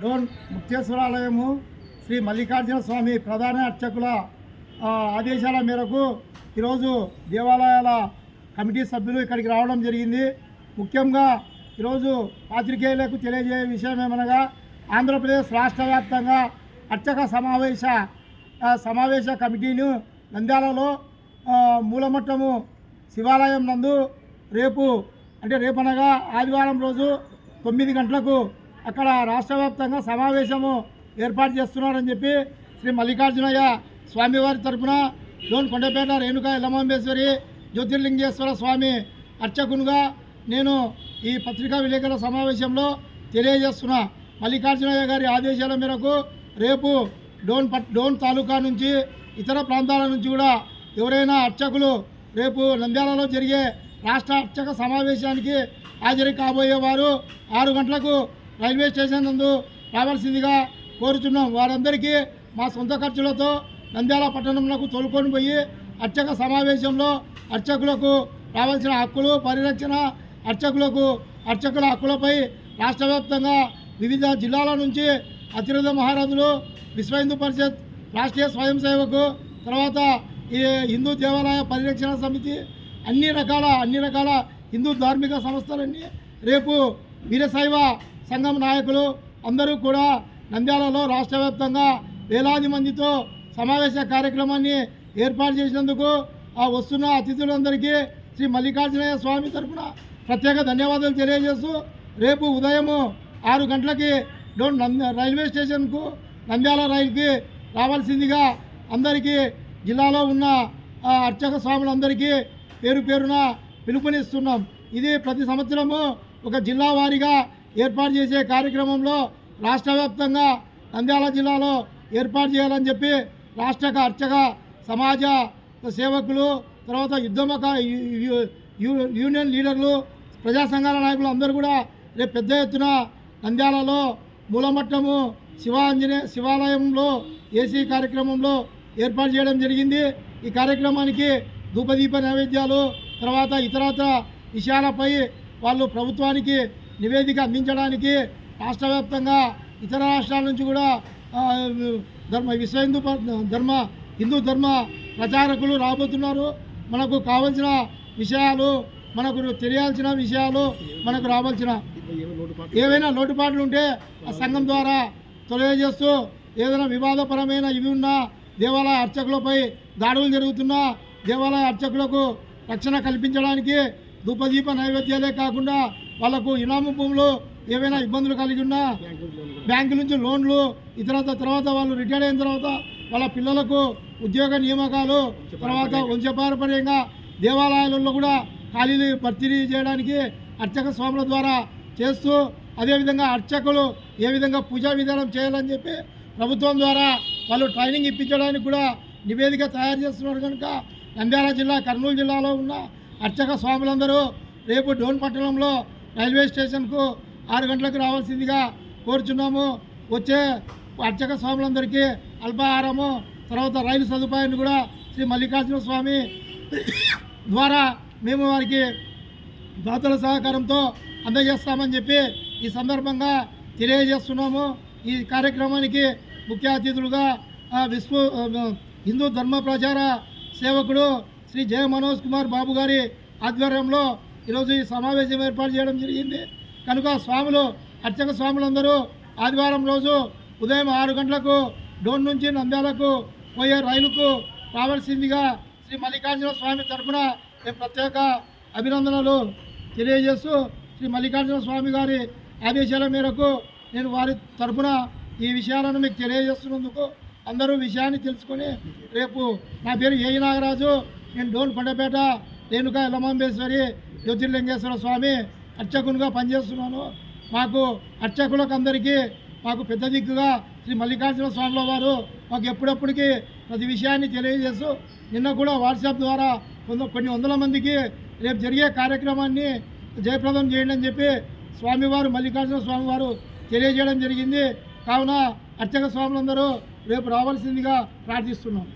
డోన్ ముక్తేశ్వరాలయము శ్రీ మల్లికార్జున స్వామి ప్రధాన అర్చకుల ఆదేశాల మేరకు ఈరోజు దేవాలయాల కమిటీ సభ్యులు ఇక్కడికి రావడం జరిగింది. ముఖ్యంగా ఈరోజు పాత్రికేయులకు తెలియజేయ విషయం ఏమనగా ఆంధ్రప్రదేశ్ రాష్ట్ర వ్యాప్తంగా అర్చక సమావేశ సమావేశ కమిటీను నంద్యాలలో మూలమట్టము శివాలయం నందు రేపు అంటే రేపనగా ఆదివారం రోజు తొమ్మిది గంటలకు అక్కడ రాష్ట్ర వ్యాప్తంగా సమావేశము ఏర్పాటు చేస్తున్నారని చెప్పి శ్రీ మల్లికార్జునయ్య స్వామివారి తరపున లోన్ కొండపేట రేణుక ఎల్లమాంబేశ్వరి జ్యోతిర్లింగేశ్వర స్వామి అర్చకునిగా నేను ఈ పత్రికా విలేకరుల సమావేశంలో తెలియజేస్తున్నా. మల్లికార్జునయ్య గారి ఆదేశాల మేరకు రేపు డోన్ పట్ డోన్ తాలూకా నుంచి ఇతర ప్రాంతాల నుంచి కూడా ఎవరైనా అర్చకులు రేపు నంద్యాలలో జరిగే రాష్ట్ర అర్చక సమావేశానికి హాజరు కాబోయేవారు ఆరు గంటలకు రైల్వే స్టేషన్ నందు రావాల్సిందిగా కోరుచున్నాం. వారందరికీ మా సొంత ఖర్చులతో నంద్యాల పట్టణంలోకి తోలుకొని పోయి అర్చక సమావేశంలో అర్చకులకు రావాల్సిన హక్కులు పరిరక్షణ అర్చకులకు అర్చకుల హక్కులపై రాష్ట్ర వ్యాప్తంగా వివిధ జిల్లాల నుంచి అతిరథ మహారాజులు విశ్వ హిందూ పరిషత్ రాష్ట్రీయ స్వయం సేవకు తర్వాత ఈ హిందూ దేవాలయ పరిరక్షణ సమితి అన్ని రకాల అన్ని రకాల హిందూ ధార్మిక సంస్థలన్నీ రేపు వీరశైవ సంఘం నాయకులు అందరూ కూడా నంద్యాలలో రాష్ట్ర వ్యాప్తంగా వేలాది మందితో సమావేశ కార్యక్రమాన్ని ఏర్పాటు చేసినందుకు ఆ వస్తున్న అతిథులందరికీ శ్రీ మల్లికార్జునయ్య స్వామి తరఫున ప్రత్యేక ధన్యవాదాలు తెలియజేస్తూ రేపు ఉదయము ఆరు గంటలకి డోన్ నంద రైల్వే స్టేషన్కు నంద్యాల రైలుకి రావాల్సిందిగా అందరికీ జిల్లాలో ఉన్న అర్చక స్వాములందరికీ పేరు పేరున పిలుపునిస్తున్నాం. ఇది ప్రతి సంవత్సరము ఒక జిల్లా వారీగా ఏర్పాటు చేసే కార్యక్రమంలో రాష్ట్ర వ్యాప్తంగా నంద్యాల జిల్లాలో ఏర్పాటు చేయాలని చెప్పి రాష్ట్ర అర్చక సమాజ సేవకులు తర్వాత యుద్ధమక యూనియన్ లీడర్లు ప్రజా సంఘాల నాయకులు అందరూ కూడా రేపు పెద్ద ఎత్తున నంద్యాలలో మూలమట్టము శివాంజనే శివాలయంలో ఏసీ కార్యక్రమంలో ఏర్పాటు చేయడం జరిగింది. ఈ కార్యక్రమానికి ధూపదీప నైవేద్యాలు తర్వాత ఇతరత్ర విషయాలపై వాళ్ళు ప్రభుత్వానికి నివేదిక అందించడానికి రాష్ట్ర వ్యాప్తంగా ఇతర రాష్ట్రాల నుంచి కూడా ధర్మ విశ్వ హిందూ ప- ధర్మ హిందూ ధర్మ ప్రచారకులు రాబోతున్నారు. మనకు కావలసిన విషయాలు మనకు తెలియాల్సిన విషయాలు మనకు రావాల్సిన ఏవైనా లోటుపాట్లు ఉంటే ఆ సంఘం ద్వారా తెలియజేస్తూ ఏదైనా వివాదపరమైన ఇవి ఉన్నా దేవాలయ అర్చకులపై దాడులు జరుగుతున్నా దేవాలయ అర్చకులకు రక్షణ కల్పించడానికి ధూపదీప నైవేద్యాలే కాకుండా వాళ్ళకు ఇనాము భూములు ఏవైనా ఇబ్బందులు కలిగి ఉన్నా బ్యాంకు నుంచి లోన్లు ఇతర తర్వాత వాళ్ళు రిటైర్ అయిన తర్వాత వాళ్ళ పిల్లలకు ఉద్యోగ నియామకాలు తర్వాత వంశపారపర్యంగా దేవాలయాలలో కూడా ఖాళీలు భర్తీ చేయడానికి అర్చక స్వాముల ద్వారా చేస్తూ అదేవిధంగా అర్చకులు ఏ విధంగా పూజా విధానం చేయాలని చెప్పి ప్రభుత్వం ద్వారా వాళ్ళు ట్రైనింగ్ ఇప్పించడానికి కూడా నివేదిక తయారు చేస్తున్నారు కనుక నంద్యాల జిల్లా కర్నూలు జిల్లాలో ఉన్న అర్చక స్వాములందరూ రేపు డోన్ పట్టణంలో రైల్వే స్టేషన్కు ఆరు గంటలకు రావాల్సిందిగా కోరుచున్నాము. వచ్చే అర్చక స్వాములందరికీ అల్పాహారము తర్వాత రైలు సదుపాయాన్ని కూడా శ్రీ మల్లికార్జున స్వామి ద్వారా మేము వారికి దాతల సహకారంతో అందజేస్తామని చెప్పి ఈ సందర్భంగా తెలియజేస్తున్నాము. ఈ కార్యక్రమానికి ముఖ్య అతిథులుగా విశ్వ హిందూ ధర్మ ప్రచార సేవకుడు శ్రీ జయ మనోజ్ కుమార్ బాబు గారి ఆధ్వర్యంలో ఈరోజు ఈ సమావేశం ఏర్పాటు చేయడం జరిగింది. కనుక స్వాములు అర్చక స్వాములందరూ ఆదివారం రోజు ఉదయం ఆరు గంటలకు డోన్ నుంచి నంద్యాలకు పోయే రైలుకు రావాల్సిందిగా శ్రీ మల్లికార్జున స్వామి తరఫున మేము ప్రత్యేక అభినందనలు తెలియజేస్తూ శ్రీ మల్లికార్జున స్వామి గారి ఆదేశాల మేరకు నేను వారి తరఫున ఈ విషయాలను మీకు తెలియజేస్తున్నందుకు అందరూ విషయాన్ని తెలుసుకొని రేపు నా పేరు ఏఈ నాగరాజు. నేను డోన్ కొండపేట రేణుక ఎల్లమాంబేశ్వరి జ్యోతిర్లింగేశ్వర స్వామి అర్చకునిగా పనిచేస్తున్నాను. మాకు అర్చకులకు అందరికీ మాకు పెద్ద దిక్కుగా శ్రీ మల్లికార్జున స్వామిల వారు మాకు ఎప్పుడప్పటికీ ప్రతి విషయాన్ని తెలియజేస్తూ నిన్న కూడా వాట్సాప్ ద్వారా కొంత కొన్ని వందల మందికి రేపు జరిగే కార్యక్రమాన్ని జయప్రదం చేయండి అని చెప్పి స్వామివారు మల్లికార్జున స్వామివారు తెలియజేయడం జరిగింది. కావున అర్చక స్వాములందరూ రేపు రావాల్సిందిగా ప్రార్థిస్తున్నాం.